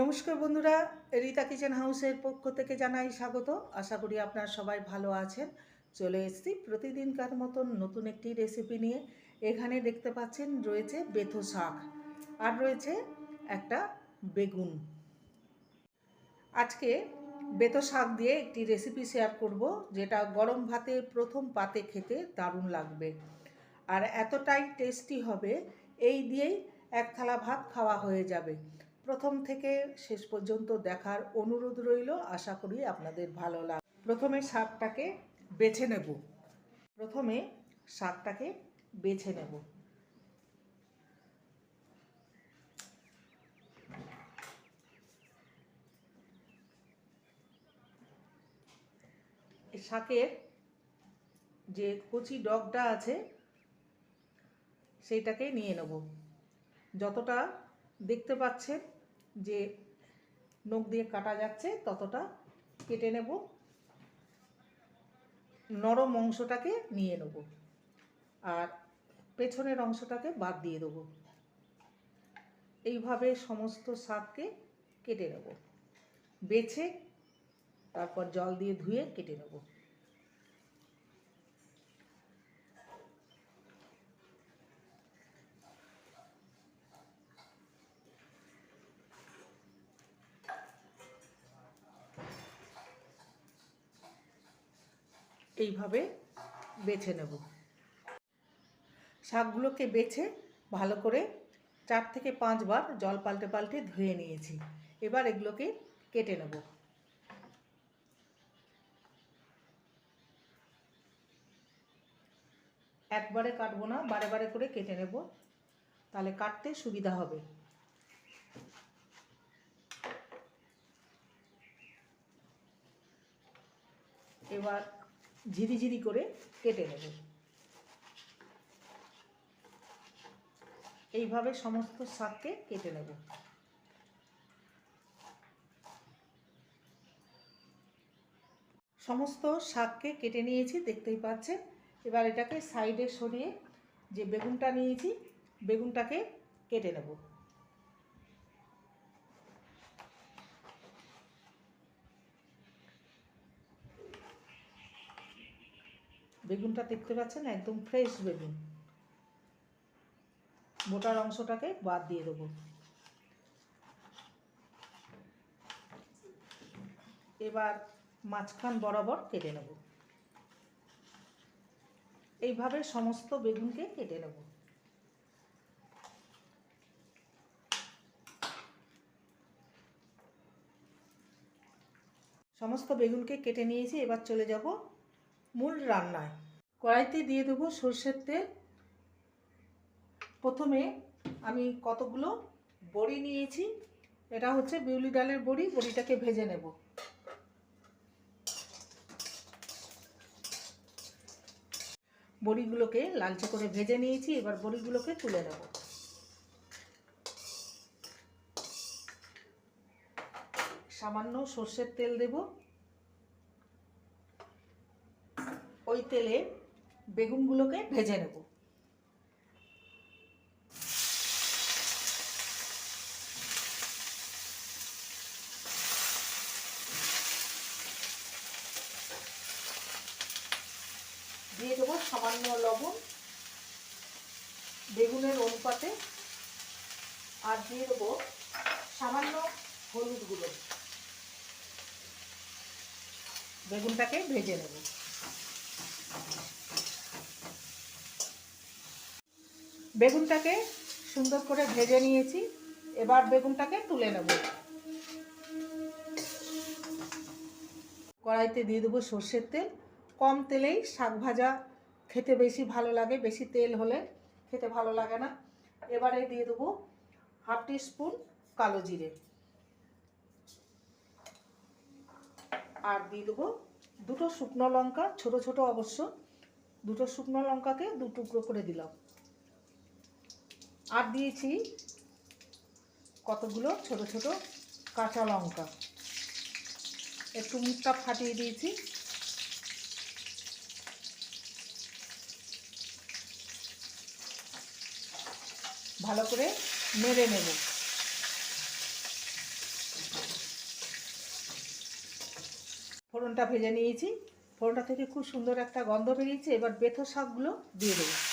নমস্কার বন্ধুরা, রিতা কিচেন হাউসের পক্ষ থেকে জানাই স্বাগত। আশা করি আপনারা সবাই ভালো আছেন। চলে এসেছি প্রতিদিনকার মতন নতুন একটি রেসিপি নিয়ে। এখানে দেখতে পাচ্ছেন রয়েছে বেথো শাক আর রয়েছে একটা বেগুন। আজকে বেতো শাক দিয়ে একটি রেসিপি শেয়ার করব, যেটা গরম ভাতে প্রথম পাতে খেতে দারুণ লাগবে। আর এতটাই টেস্টি হবে, এই দিয়েই এক থালা ভাত খাওয়া হয়ে যাবে। প্রথম থেকে শেষ পর্যন্ত দেখার অনুরোধ রইল। আশা করি আপনাদের ভালো লাগ প্রথমে শাকটাকে বেছে নেব। প্রথমে শাকটাকে বেছে নেব। শাকের যে কচি ডগটা আছে, সেইটাকে নিয়ে নেব। যতটা দেখতে পাচ্ছেন যে নখ দিয়ে কাটা যাচ্ছে, ততটা কেটে নেব। নরম অংশটাকে নিয়ে নেব। আর পেছনের অংশটাকে বাদ দিয়ে দেবো। এইভাবে সমস্ত শাককে কেটে নেব। বেছে, তারপর জল দিয়ে ধুয়ে কেটে নেব। এইভাবে বেছে নেব। শাকগুলোকে বেছে ভালো করে চার থেকে পাঁচবার জল পাল্টে পাল্টে ধুয়ে নিয়েছি। এবার এগুলোকে কেটে নেব। একবারে কাটবো না, বারে বারে করে কেটে নেব। তাহলে কাটতে সুবিধা হবে। এবার ঝিরিঝিরি করে কেটে নেব। এইভাবে সমস্ত শাককে কেটে নেব। সমস্ত শাককে কেটে নিয়েছি, দেখতেই পাচ্ছেন। এবার এটাকে সাইডে সরিয়ে যে বেগুনটা নিয়েছি, বেগুনটাকে কেটে নেব। বেগুনটা দেখতে পাচ্ছেন? একদম ফ্রেশ বেগুন। মোটার অংশটাকে বাদ দিয়ে দেবো। এবার মাঝখান বরাবর কেটে নেব। এইভাবে সমস্ত বেগুনকে কেটে নেব। সমস্ত বেগুনকে কেটে নিয়েছি, এবার চলে যাব মূল রান্নায়। কড়াইতে দিয়ে দেবো সর্ষের তেল। প্রথমে আমি কতগুলো বড়ি নিয়েছি, এটা হচ্ছে বিউলি ডালের বড়ি, বড়িটাকে ভেজে নেব। বড়িগুলোকে লালচে করে ভেজে নিয়েছি, এবার বড়িগুলোকে তুলে নেব। সামান্য সর্ষের তেল দেব। ওই তেলে বেগুনগুলোকে ভেজে নেব। দিয়ে দেবো সামান্য লবণ, বেগুনের অনুপাতে, আর দিয়ে দেবো সামান্য হলুদ গুঁড়ো। বেগুনটাকে ভেজে নেব। বেগুনটাকে সুন্দর করে ভেজে নিয়েছি। এবার বেগুনটাকে তুলে নেব। কড়াইতে দিয়ে দেবো সর্ষের তেল। কম তেলেই শাক ভাজা খেতে বেশি ভালো লাগে, বেশি তেল হলে খেতে ভালো লাগে না। এবারে দিয়ে দেবো হাফ টি স্পুন কালো জিরে। আর দিয়ে দেবো দুটো শুকনো লঙ্কা, ছোট ছোট অবশ্য। দুটো শুকনো লঙ্কাকে দু টুকরো করে দিলাম। আর দিয়েছি কতগুলো? ছোট ছোট কাঁচা লঙ্কা। একটু মুখটা ফাটিয়ে দিয়েছি। ভালো করে মেরে নেব। ফোড়নটা ভেজে নিয়েছি। ফোড়নটা থেকে খুব সুন্দর একটা গন্ধ বেরিয়েছে। এবার বেথর শাকগুলো দিয়ে দেবো।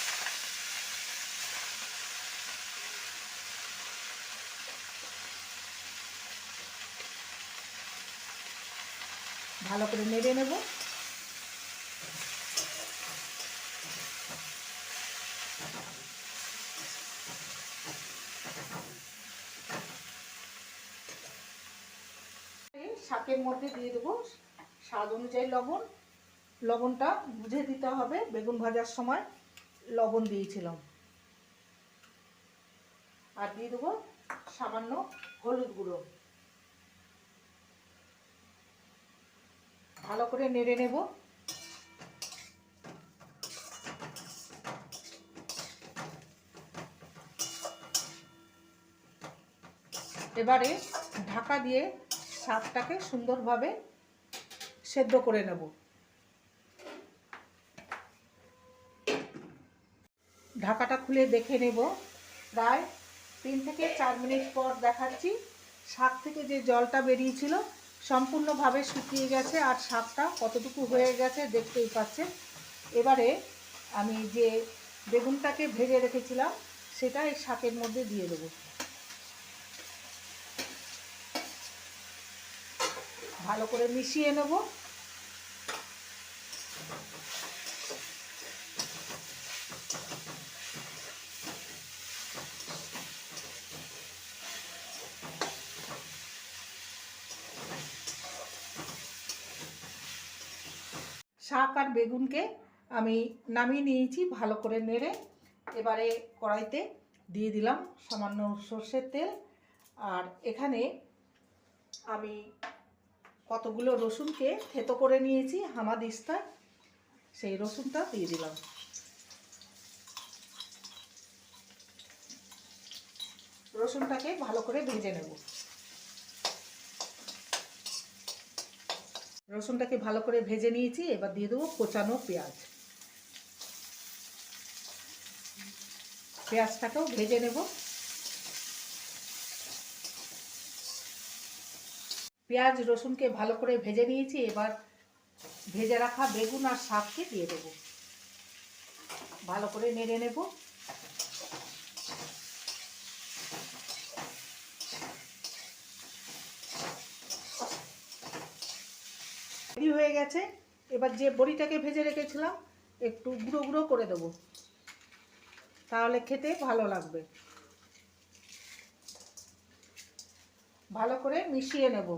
ভালো করে নেড়ে নেব। শাকের মধ্যে দিয়ে দেবো স্বাদ অনুযায়ী লবণ। লবণটা বুঝে দিতে হবে, বেগুন ভাজার সময় লবণ দিয়েছিলাম। আর দিয়ে দেবো সামান্য হলুদ গুঁড়ো। ভালো করে নেড়ে নেব। এবারে ঢাকা দিয়ে শাকটাকে সুন্দরভাবে সেদ্ধ করে নেব। ঢাকাটা খুলে দেখে নেব। প্রায় তিন থেকে চার মিনিট পর দেখাচ্ছি। শাক থেকে যে জলটা বেরিয়েছিল সম্পূর্ণভাবে শুকিয়ে গেছে আর শাকটা কতটুকু হয়ে গেছে দেখতেই পাচ্ছেন। এবারে আমি যে বেগুনটাকে ভেজে রেখেছিলাম, সেটা এই শাকের মধ্যে দিয়ে দেবো। ভালো করে মিশিয়ে নেব। শাক আর বেগুনকে আমি নামিয়ে নিয়েছি ভালো করে নেড়ে। এবারে কড়াইতে দিয়ে দিলাম সামান্য সর্ষের তেল। আর এখানে আমি কতগুলো রসুনকে থেতো করে নিয়েছি হামাদিস্তায় সেই রসুনটা দিয়ে দিলাম। রসুনটাকে ভালো করে ভেজে নেব। রসুনটাকে ভালো করে ভেজে নিয়েছি, এবার দিয়ে দেবো কোচানো পেঁয়াজ। পেঁয়াজটাকেও ভেজে নেব। পেঁয়াজ, রসুনকে ভালো করে ভেজে নিয়েছি, এবার ভেজে রাখা বেগুন আর শাককে দিয়ে দেব। ভালো করে নেড়ে নেব। রেডি হয়ে গেছে। এবার যে বড়িটাকে ভেজে রেখেছিলাম, একটু গুঁড়ো গুঁড়ো করে দেবো। তাহলে খেতে ভালো লাগবে। ভালো করে মিশিয়ে নেব।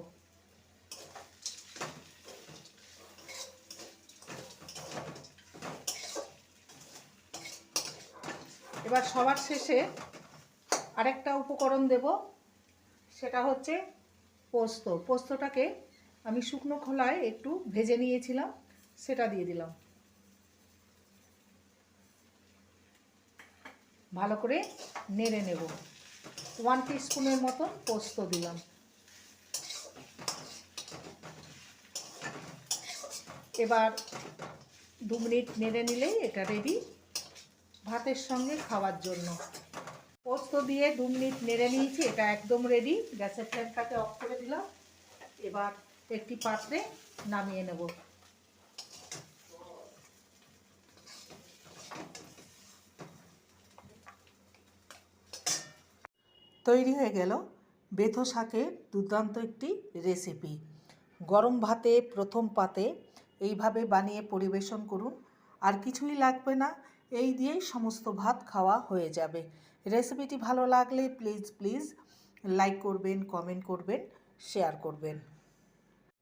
এবার সবার শেষে আরেকটা উপকরণ দেব। সেটা হচ্ছে পোস্ত। পোস্তটাকে আমি শুকনো খোলায় একটু ভেজে নিয়েছিলাম, সেটা দিয়ে দিলাম। ভালো করে নেড়ে নেব। ওয়ান স্পুনের মতো পোস্ত দিলাম। এবার দু মিনিট নেড়ে নিলেই এটা রেডি ভাতের সঙ্গে খাওয়ার জন্য। পোস্ত দিয়ে দু মিনিট নেড়ে নিয়েছি, এটা একদম রেডি গ্যাসের ফ্লেমটাকে অফ করে দিলাম। এবার একটি পাত্রে নামিয়ে নেব। তৈরি হয়ে গেল বেথো শাকের দুর্দান্ত একটি রেসিপি গরম ভাতে প্রথম পাতে এইভাবে বানিয়ে পরিবেশন করুন। আর কিছুই লাগবে না, এই দিয়েই সমস্ত ভাত খাওয়া হয়ে যাবে। রেসিপিটি ভালো লাগলে প্লিজ প্লিজ লাইক করবেন কমেন্ট করবেন শেয়ার করবেন।